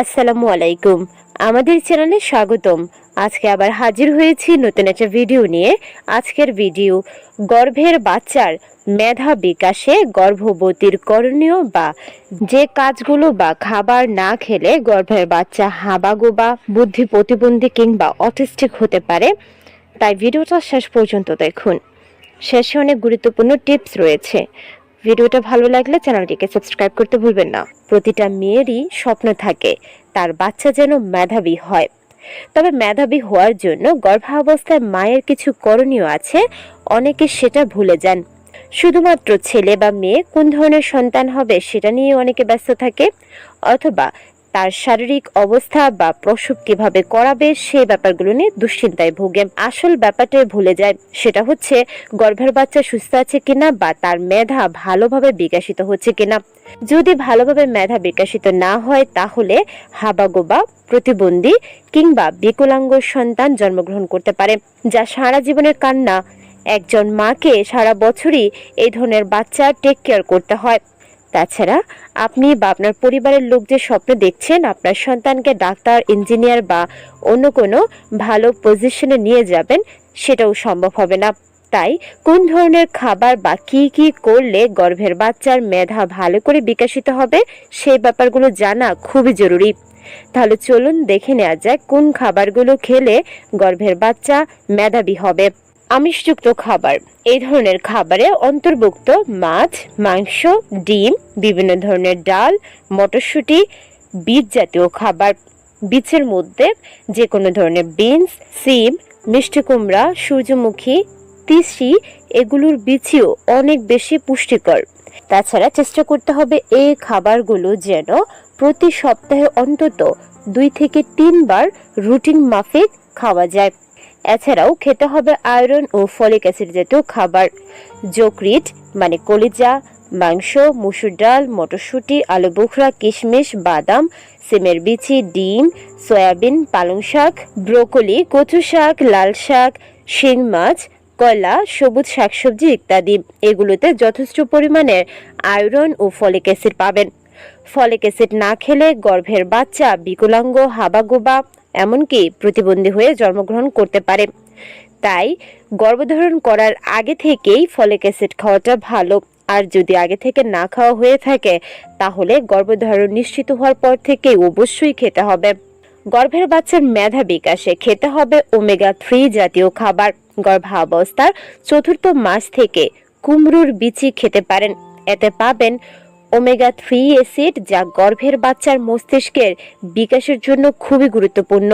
আসসালামু আলাইকুম। আমাদের চ্যানেলে স্বাগতম। আজকে আবার হাজির হয়েছি নতুন একটা ভিডিও নিয়ে। আজকের ভিডিও, গর্ভের বাচ্চার মেধা বিকাশে গর্ভবতীর করণীয় বা যে কাজগুলো বা খাবার না খেলে গর্ভের বাচ্চা হাবাগোবা, বুদ্ধি প্রতিবন্ধী কিংবা অটিস্টিক হতে পারে। তাই ভিডিওটা শেষ পর্যন্ত দেখুন। শেষে অনেক গুরুত্বপূর্ণ টিপস রয়েছে। ভিডিওটা ভালো লাগলে চ্যানেলটিকে সাবস্ক্রাইব করতে ভুলবেন না। প্রতিটা মেয়েরই স্বপ্ন থাকে, তার বাচ্চা যেন মেধাবী হয়। তবে মেধাবী হওয়ার জন্য গর্ভাবস্থায় মায়ের কিছু করণীয় আছে, অনেকে সেটা ভুলে যান। শুধুমাত্র ছেলে বা মেয়ে কোন ধরনের সন্তান হবে সেটা নিয়ে অনেকে ব্যস্ত থাকে, অথবা তার শারীরিক অবস্থা বা প্রসব কীভাবে করাবে সেই ব্যাপারগুলো নিয়ে দুশ্চিন্তায় ভোগে আসল ব্যাপারটাই ভুলে যায়। সেটা হচ্ছে, গর্ভের বাচ্চা সুস্থ আছে কিনা বা তার মেধা ভালোভাবে বিকশিত হচ্ছে কিনা। যদি ভালোভাবে মেধা বিকাশিত না হয়, তাহলে হাবাগোবা, প্রতিবন্ধী কিংবা বিকলাঙ্গ সন্তান জন্মগ্রহণ করতে পারে, যা সারা জীবনের কান্না। একজন মাকে সারা বছরই এই ধরনের বাচ্চা টেক কেয়ার করতে হয়। তাছাড়া আপনি বা আপনার পরিবারের লোক যে স্বপ্ন দেখছেন, আপনার সন্তানকে ডাক্তার, ইঞ্জিনিয়ার বা অন্য কোনো ভালো পজিশনে নিয়ে যাবেন, সেটাও সম্ভব হবে না। তাই কোন ধরনের খাবার বা কী কী করলে গর্ভের বাচ্চার মেধা ভালো করে বিকশিত হবে, সেই ব্যাপারগুলো জানা খুবই জরুরি। তাহলে চলুন দেখে নেওয়া যায় কোন খাবারগুলো খেলে গর্ভের বাচ্চা মেধাবী হবে। আমিষযুক্ত খাবার। এই ধরনের খাবারে অন্তর্ভুক্ত মাছ, মাংস, ডিম, বিভিন্ন ধরনের ডাল, মটরশুঁটি, বীজ জাতীয় খাবার। বীজের মধ্যে যে কোনো ধরনের বিনস, সিম, মিষ্টি কুমড়া, সূর্যমুখী, তিসি এগুলোর বীজও অনেক বেশি পুষ্টিকর। তাছাড়া চেষ্টা করতে হবে এই খাবারগুলো যেন প্রতি সপ্তাহে অন্তত দুই থেকে তিনবার রুটিন মাফিক খাওয়া যায়। এছাড়াও খেতে হবে আয়রন ও ফলিক অ্যাসিড জাতীয় খাবার। যকৃৎ মানে কলিজা, মাংস, মুসুর ডাল, মটরশুঁটি, আলু বোখরা, কিশমিশ, বাদাম, সিমের বিচি, ডিম, সয়াবিন, পালং শাক, ব্রোকলি, কচু শাক, লাল শাক, শিং মাছ কলা সবুজ শাকসবজি ইত্যাদি। এগুলোতে যথেষ্ট পরিমাণের আয়রন ও ফলিক অ্যাসিড পাবেন। ফলিক অ্যাসিড না খেলে গর্ভের বাচ্চা, বিকলাঙ্গ, হাবাগোবা এমনকি প্রতিবন্ধী হয়ে জন্মগ্রহণ করতে পারে। তাই গর্ভধারণ করার আগে থেকেই ফলিক অ্যাসিড খাওয়াটা ভালো। আর যদি আগে থেকে না খাওয়া হয়ে থাকে, তাহলে গর্ভধারণ নিশ্চিত হওয়ার পর থেকেই অবশ্যই খেতে হবে। গর্ভের বাচ্চার মেধা বিকাশে খেতে হবে ওমেগা থ্রি জাতীয় খাবার। গর্ভাবস্থার চতুর্থ মাস থেকে কুমড়োর বিচি খেতে পারেন। এতে পাবেন ওমেগা থ্রি অ্যাসিড যা গর্ভের বাচ্চার মস্তিষ্কের বিকাশের জন্য খুবই গুরুত্বপূর্ণ।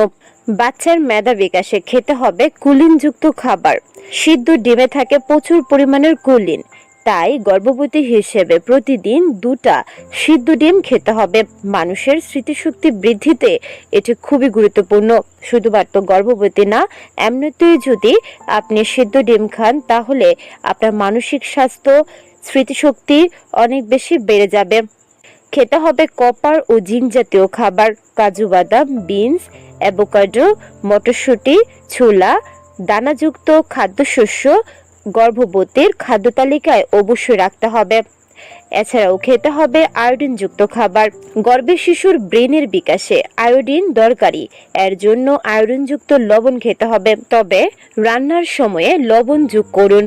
বাচ্চার মেধা বিকাশে খেতে হবে কুলিনযুক্ত খাবার। সিদ্ধ ডিমে থাকে প্রচুর পরিমাণের কুলিন। তাই গর্ভবতী হিসেবে প্রতিদিন দুটা সিদ্ধ ডিম খেতে হবে। মানুষের স্মৃতিশক্তি বৃদ্ধিতে এটি খুবই গুরুত্বপূর্ণ। শুধুমাত্র গর্ভবতী না, এমনিতেই যদি আপনি সিদ্ধ ডিম খান, তাহলে আপনার মানসিক স্বাস্থ্য স্মৃতিশক্তি অনেক বেশি বেড়ে যাবে। খেতে হবে কপার ও জিঙ্ক জাতীয় খাবার, কাজু বাদাম, বিনস, অ্যাভোকাডো, মটরশুঁটি, ছোলা, দানাযুক্ত খাদ্যশস্য, গর্ভবতীর খাদ্য তালিকায় অবশ্যই রাখতে হবে। এছাড়াও খেতে হবে আয়োডিনযুক্ত খাবার। গর্ভের শিশুর ব্রেনের বিকাশে আয়োডিন দরকারি, এর জন্য আয়োডিনযুক্ত লবণ খেতে হবে। তবে রান্নার সময়ে লবণ যোগ করুন।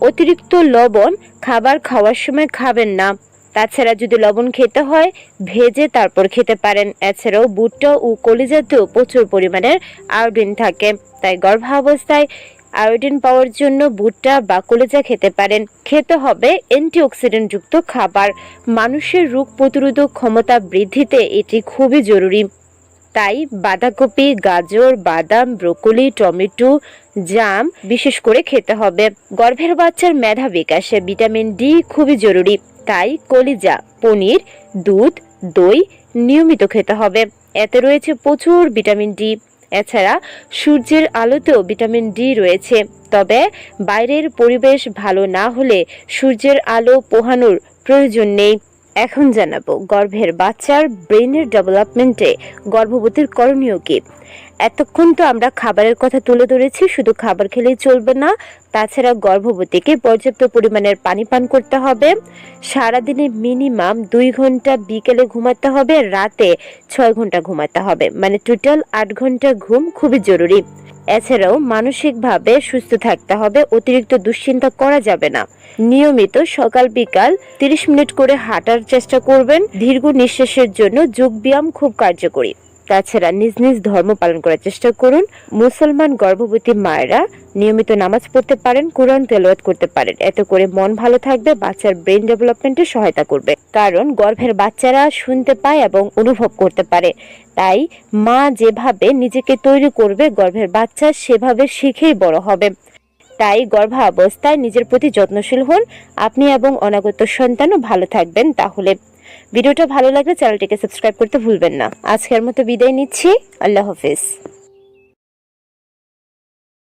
অতিরিক্ত লবণ খাবার খাওয়ার সময় খাবেন না। তাছাড়া যদি লবণ খেতে হয়, ভেজে তারপর খেতে পারেন। এছাড়াও ভুট্টা ও কলিজাতেও প্রচুর পরিমাণের আয়োডিন থাকে। তাই গর্ভাবস্থায় আয়োডিন পাওয়ার জন্য ভুট্টা বা কলিজা খেতে পারেন। খেতে হবে অ্যান্টিঅক্সিডেন্ট যুক্ত খাবার। মানুষের রোগ প্রতিরোধক ক্ষমতা বৃদ্ধিতে এটি খুবই জরুরি। তাই বাঁধাকপি, গাজর, বাদাম, ব্রোকলি, টমেটো, জাম বিশেষ করে খেতে হবে। গর্ভের বাচ্চার মেধা বিকাশে ভিটামিন ডি খুবই জরুরি। তাই কলিজা, পনির, দুধ, দই নিয়মিত খেতে হবে। এতে রয়েছে প্রচুর ভিটামিন ডি। এছাড়া সূর্যের আলোতেও ভিটামিন ডি রয়েছে। তবে বাইরের পরিবেশ ভালো না হলে সূর্যের আলো পোহানোর প্রয়োজন নেই। এখন জানাব গর্ভের বাচ্চার ব্রেনের ডেভেলপমেন্টে গর্ভবতীর করণীয় কি? এতক্ষণ তো আমরা খাবারের কথা তুলে ধরেছি, শুধু খাবার খেলেই চলবে না। তাছাড়া গর্ভবতীকে পর্যাপ্ত পরিমাণের পানি পান করতে হবে। সারাদিনে মিনিমাম দুই ঘণ্টা বিকেলে ঘুমাতে হবে, রাতে ছয় ঘণ্টা ঘুমাতে হবে। মানে টোটাল আট ঘণ্টা ঘুম খুবই জরুরি। এছাড়াও মানসিকভাবে সুস্থ থাকতে হবে, অতিরিক্ত দুশ্চিন্তা করা যাবে না। নিয়মিত সকাল বিকাল তিরিশ মিনিট করে হাঁটার চেষ্টা করবেন। দীর্ঘ নিঃশ্বাসের জন্য যোগ ব্যায়াম খুব কার্যকরী। তাছাড়া নিজ নিজ ধর্ম পালন করার চেষ্টা করুন। মুসলমান গর্ভবতী মায়েরা নিয়মিত নামাজ পড়তে পারেন, কোরআন তেলাওয়াত করতে পারেন। এতে করে মন ভালো থাকবে, বাচ্চার ব্রেন ডেভেলপমেন্টে সহায়তা করবে। কারণ গর্ভের বাচ্চারা শুনতে পায় এবং অনুভব করতে পারে। তাই মা যেভাবে নিজেকে তৈরি করবে, গর্ভের বাচ্চা সেভাবে শিখেই বড় হবে। তাই গর্ভাবস্থায় নিজের প্রতি যত্নশীল হন। আপনি এবং অনাগত সন্তানও ভালো থাকবেন তাহলে। ভিডিওটা ভালো লাগলে চ্যানেলটিকে সাবস্ক্রাইব করতে ভুলবেন না। আজকের মতো বিদায় নিচ্ছি। আল্লাহ হাফিজ।